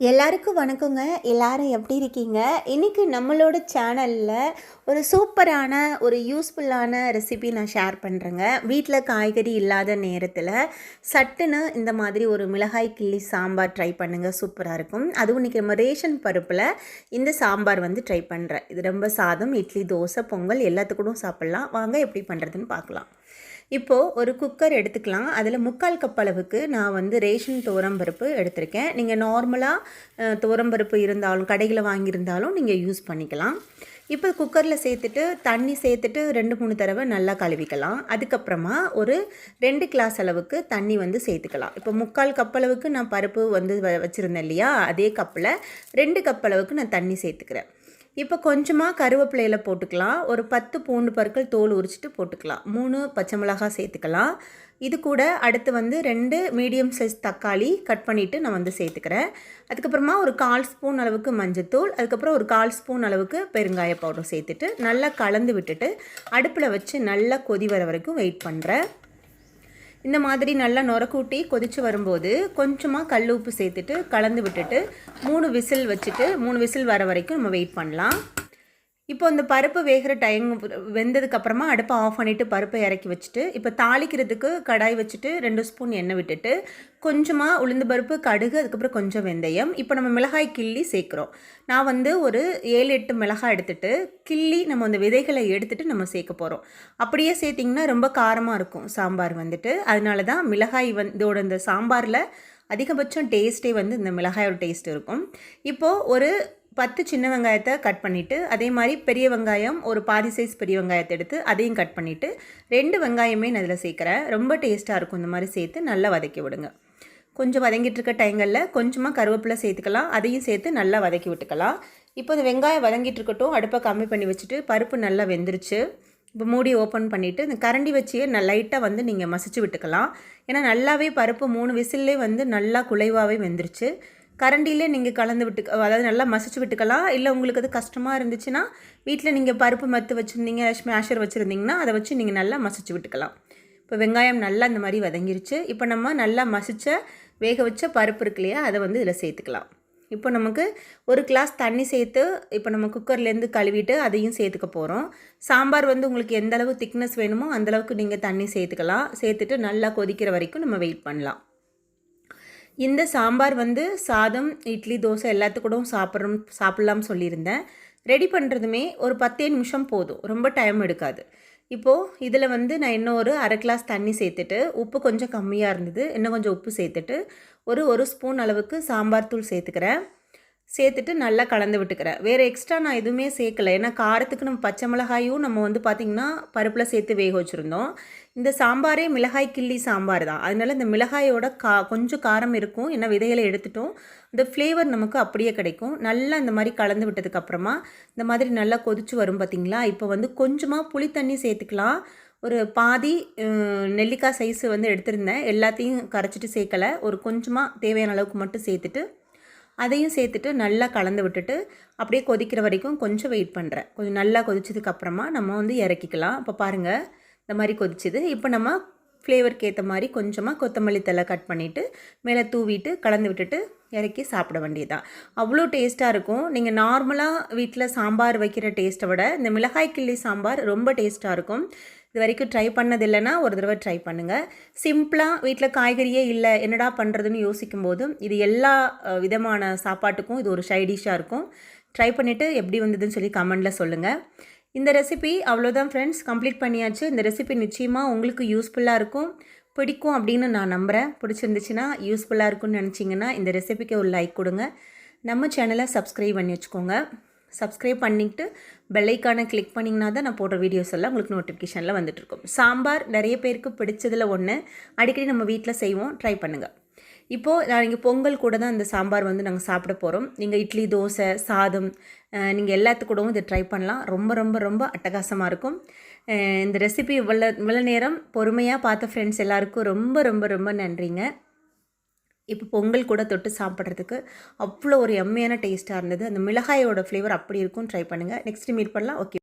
எல்லாருக்கும் வணக்கங்க. எல்லாரும் எப்படி இருக்கீங்க? இன்றைக்கி நம்மளோட சேனலில் ஒரு சூப்பரான ஒரு யூஸ்ஃபுல்லான ரெசிபி நான் ஷேர் பண்ணுறேங்க வீட்டில் காய்கறி இல்லாத நேரத்தில் சட்டுன்னு இந்த மாதிரி ஒரு மிளகாய் கிள்ளி சாம்பார் ட்ரை பண்ணுங்கள் சூப்பராக இருக்கும். அதுவும் இன்றைக்கி நம்ம ரேஷன் பருப்பில் இந்த சாம்பார் வந்து ட்ரை பண்ணுறேன் இது ரொம்ப சாதம் இட்லி தோசை பொங்கல் எல்லாத்துக்கூடும் சாப்பிட்லாம். வாங்க எப்படி பண்ணுறதுன்னு பார்க்கலாம். இப்போது ஒரு குக்கர் எடுத்துக்கலாம். அதில் முக்கால் கப் அளவுக்கு நான் வந்து ரேஷன் துவரம்பருப்பு எடுத்திருக்கேன். நீங்கள் நார்மலாக துவரம்பருப்பு இருந்தாலும் கடையில் வாங்கியிருந்தாலும் நீங்கள் யூஸ் பண்ணிக்கலாம். இப்போ குக்கரில் சேர்த்துட்டு தண்ணி சேர்த்துட்டு ரெண்டு மூணு தடவை நல்லா கழுவிக்கலாம். அதுக்கப்புறமா ஒரு ரெண்டு கிளாஸ் அளவுக்கு தண்ணி வந்து சேர்த்துக்கலாம். இப்போ முக்கால் கப் அளவுக்கு நான் பருப்பு வந்து வ வச்சுருந்தேன் இல்லையா? அதே கப்பில் ரெண்டு கப் அளவுக்கு நான் தண்ணி சேர்த்துக்கிறேன். இப்போ கொஞ்சமாக கருவேப்பிலையில் போட்டுக்கலாம். ஒரு பத்து பூண்டு பற்கள் தோல் உரிச்சிட்டு போட்டுக்கலாம். மூணு பச்சை மிளகாய் சேர்த்துக்கலாம். இது கூட அடுத்து வந்து ரெண்டு மீடியம் சைஸ் தக்காளி கட் பண்ணிவிட்டு நான் வந்து சேர்த்துக்கிறேன். அதுக்கப்புறமா ஒரு கால் ஸ்பூன் அளவுக்கு மஞ்சத்தூள் அதுக்கப்புறம் ஒரு கால் ஸ்பூன் அளவுக்கு பெருங்காய பவுடர் சேர்த்துட்டு நல்லா கலந்து விட்டுட்டு அடுப்பில் வச்சு நல்லா கொதி வர வரைக்கும் வெயிட் பண்ணுறேன் இந்த மாதிரி நல்லா நுரக்கூட்டி கொதித்து வரும்போது கொஞ்சமாக கல் உப்பு சேர்த்துட்டு கலந்து விட்டுட்டு மூணு விசில் வச்சுட்டு மூணு விசில் வர வரைக்கும் நம்ம வெயிட் பண்ணலாம். இப்போ அந்த பருப்பு வேகிற டைம் வெந்ததுக்கப்புறமா அடுப்பை ஆஃப் பண்ணிவிட்டு பருப்பை இறக்கி வச்சுட்டு இப்போ தாளிக்கிறதுக்கு கடாய் வச்சுட்டு ரெண்டு ஸ்பூன் எண்ணெய் விட்டுட்டு கொஞ்சமாக உளுந்து பருப்பு கடுகு அதுக்கப்புறம் கொஞ்சம் வெந்தயம். இப்போ நம்ம மிளகாய் கிள்ளி சேர்க்குறோம். நான் வந்து ஒரு ஏழு எட்டு மிளகாய் எடுத்துகிட்டு கிள்ளி நம்ம அந்த விதைகளை எடுத்துகிட்டு நம்ம சேர்க்க போகிறோம் அப்படியே சேர்த்திங்கன்னா ரொம்ப காரமாக இருக்கும் சாம்பார் வந்துட்டு. அதனால தான் மிளகாய் வந் இதோட இந்த சாம்பாரில் அதிகபட்சம் டேஸ்ட்டே வந்து இந்த மிளகாயோட டேஸ்ட் இருக்கும். இப்போது ஒரு பத்து சின்ன வெங்காயத்தை கட் பண்ணிவிட்டு அதே மாதிரி பெரிய வெங்காயம் ஒரு பாதி சைஸ் பெரிய வெங்காயத்தை எடுத்து அதையும் கட் பண்ணிவிட்டு ரெண்டு வெங்காயமே நான் இதில் சேர்க்குறேன். ரொம்ப டேஸ்ட்டாக இருக்கும் இந்த மாதிரி சேர்த்து நல்லா வதக்கி விடுங்க. கொஞ்சம் வதங்கிட்டு இருக்க டைங்களில் கொஞ்சமாக கருவேப்பிலை சேர்த்துக்கலாம். அதையும் சேர்த்து நல்லா வதக்கி விட்டுக்கலாம். இப்போ இந்த வெங்காயம் வதங்கிட்டு இருக்கட்டும் அடுப்பை கம்மி பண்ணி வச்சுட்டு பருப்பு நல்லா வெந்துருச்சு. இப்போ மூடி ஓப்பன் பண்ணிவிட்டு இந்த கரண்டி வச்சியே நான் லைட்டாக வந்து நீங்கள் மசிச்சு விட்டுக்கலாம். ஏன்னா நல்லாவே பருப்பு மூணு விசில்லே வந்து நல்லா குலைவாகவே வெந்துருச்சு. கரண்டிலே நீங்கள் கலந்து விட்டு அதாவது நல்லா மசிச்சு விட்டுக்கலாம். இல்லை உங்களுக்கு அது கஷ்டமாக இருந்துச்சுன்னா வீட்டில் நீங்கள் பருப்பு மத்து வச்சுருந்தீங்க ஸ்மேஷர் வச்சுருந்தீங்கன்னா அதை வச்சு நீங்கள் நல்லா மசிச்சு விட்டுக்கலாம். இப்போ வெங்காயம் நல்லா இந்த மாதிரி வதங்கிருச்சு. இப்போ நம்ம நல்லா மசித்த வேக வச்ச பருப்பு இருக்கு இல்லையா அதை வந்து இதில் சேர்த்துக்கலாம். இப்போ நமக்கு ஒரு கிளாஸ் தண்ணி சேர்த்து இப்போ நம்ம குக்கர்லேருந்து கழுவிட்டு அதையும் சேர்த்துக்க போகிறோம் சாம்பார் வந்து உங்களுக்கு எந்த அளவு திக்னஸ் வேணுமோ அந்தளவுக்கு நீங்கள் தண்ணி சேர்த்துக்கலாம். சேர்த்துட்டு நல்லா கொதிக்கிற வரைக்கும் நம்ம வெயிட் பண்ணலாம். இந்த சாம்பார் வந்து சாதம் இட்லி தோசை எல்லாத்துக்கூடவும் சாப்பிட்றோம் சாப்பிட்லாம்னு சொல்லியிருந்தேன். ரெடி பண்ணுறதுமே ஒரு பத்தே நிமிஷம் போதும். ரொம்ப டைம் எடுக்காது. இப்போது இதில் வந்து நான் இன்னும் ஒரு அரை கிளாஸ் தண்ணி சேர்த்துட்டு உப்பு கொஞ்சம் கம்மியாக இருந்தது. இன்னும் கொஞ்சம் உப்பு சேர்த்துட்டு ஒரு ஒரு ஸ்பூன் அளவுக்கு சாம்பார் தூள் சேர்த்துக்கிறேன். சேர்த்துட்டு நல்லா கலந்து விட்டுக்கிறேன் வேறு எக்ஸ்ட்ரா நான் எதுவுமே சேர்க்கலை. ஏன்னா காரத்துக்கு நம்ம பச்சை மிளகாயும் நம்ம வந்து பார்த்திங்கன்னா பருப்பில் சேர்த்து வேக வச்சுருந்தோம். இந்த சாம்பாரே மிளகாய் கிள்ளி சாம்பார் தான். அதனால இந்த மிளகாயோட கா கொஞ்சம் காரம் இருக்கும். ஏன்னா விதைகளை எடுத்துட்டோம். இந்த ஃப்ளேவர் நமக்கு அப்படியே கிடைக்கும். நல்லா இந்த மாதிரி கலந்து விட்டதுக்கப்புறமா இந்த மாதிரி நல்லா கொதிச்சு வரும் பார்த்திங்களா இப்போ வந்து கொஞ்சமாக புளி தண்ணி சேர்த்துக்கலாம். ஒரு பாதி நெல்லிக்காய் சைஸு வந்து எடுத்திருந்தேன். எல்லாத்தையும் கரைச்சிட்டு சேர்க்கலை. ஒரு கொஞ்சமாக தேவையான அளவுக்கு மட்டும் சேர்த்துட்டு அதையும் சேர்த்துட்டு நல்லா கலந்து விட்டுட்டு அப்படியே கொதிக்கிற வரைக்கும் கொஞ்சம் வெயிட் பண்ணுறேன் கொஞ்சம் நல்லா கொதிச்சதுக்கப்புறமா நம்ம வந்து இறக்கிக்கலாம். இப்போ பாருங்கள் இந்த மாதிரி கொதிச்சுது. இப்போ நம்ம ஃப்ளேவருக்கு ஏற்ற மாதிரி கொஞ்சமாக கொத்தமல்லி தலை கட் பண்ணிவிட்டு மேலே தூவிட்டு கலந்து விட்டுட்டு இறக்கி சாப்பிட வேண்டியதுதான். அவ்வளோ டேஸ்ட்டாக இருக்கும். நீங்கள் நார்மலாக வீட்டில் சாம்பார் வைக்கிற டேஸ்ட்டை விட இந்த மிளகாய் கிள்ளி சாம்பார் ரொம்ப டேஸ்ட்டாக இருக்கும். இது வரைக்கும் ட்ரை பண்ணது இல்லைன்னா ஒரு தடவை ட்ரை பண்ணுங்கள் சிம்பிளாக வீட்டில் காய்கறியே இல்லை என்னடா பண்ணுறதுன்னு யோசிக்கும் போதும் இது எல்லா விதமான சாப்பாட்டுக்கும் இது ஒரு சைடிஷாக இருக்கும். ட்ரை பண்ணிவிட்டு எப்படி வந்ததுன்னு சொல்லி கமெண்டில் சொல்லுங்கள் இந்த ரெசிபி அவ்வளோதான் ஃப்ரெண்ட்ஸ் கம்ப்ளீட் பண்ணியாச்சு. இந்த ரெசிபி நிச்சயமாக உங்களுக்கு யூஸ்ஃபுல்லாக இருக்கும். பிடிக்கும் அப்படின்னு நான் நம்புகிறேன் பிடிச்சிருந்துச்சுன்னா யூஸ்ஃபுல்லாக இருக்கும்னு நினச்சிங்கன்னா இந்த ரெசிபிக்கு ஒரு லைக் கொடுங்க. நம்ம சேனலை சப்ஸ்கிரைப் பண்ணி வச்சுக்கோங்க. சப்ஸ்கிரைப் பண்ணிவிட்டு பெல்லைக்கான கிளிக் பண்ணிங்கன்னா தான் நான் போடுற வீடியோஸ் எல்லாம் உங்களுக்கு நோட்டிஃபிகேஷனில் வந்துட்டுருக்கும் சாம்பார் நிறைய பேருக்கு பிடிச்சதில் ஒன்று அடிக்கடி நம்ம வீட்டில் செய்வோம். ட்ரை பண்ணுங்கள் இப்போது நான் இங்கே பொங்கல் கூட தான் இந்த சாம்பார் வந்து நாங்கள் சாப்பிட போகிறோம் நீங்கள் இட்லி தோசை சாதம் நீங்கள் எல்லாத்து கூடவும் இதை ட்ரை பண்ணலாம். ரொம்ப ரொம்ப ரொம்ப அட்டகாசமாக இருக்கும். இந்த ரெசிபி இவ்வளோ இவ்வளோ நேரம் பொறுமையாக பார்த்த ஃப்ரெண்ட்ஸ் எல்லாருக்கும் ரொம்ப ரொம்ப ரொம்ப நன்றிங்க. இப்போ பொங்கல் கூட தொட்டு சாப்பிட்றதுக்கு அவ்வளோ ஒரு எம்மையான டேஸ்ட்டாக இருந்தது. அந்த மிளகாயோட ஃப்ளேவர் அப்படி இருக்கும் ட்ரை பண்ணுங்கள் நெக்ஸ்ட்டு மீட் பண்ணலாம். ஓகே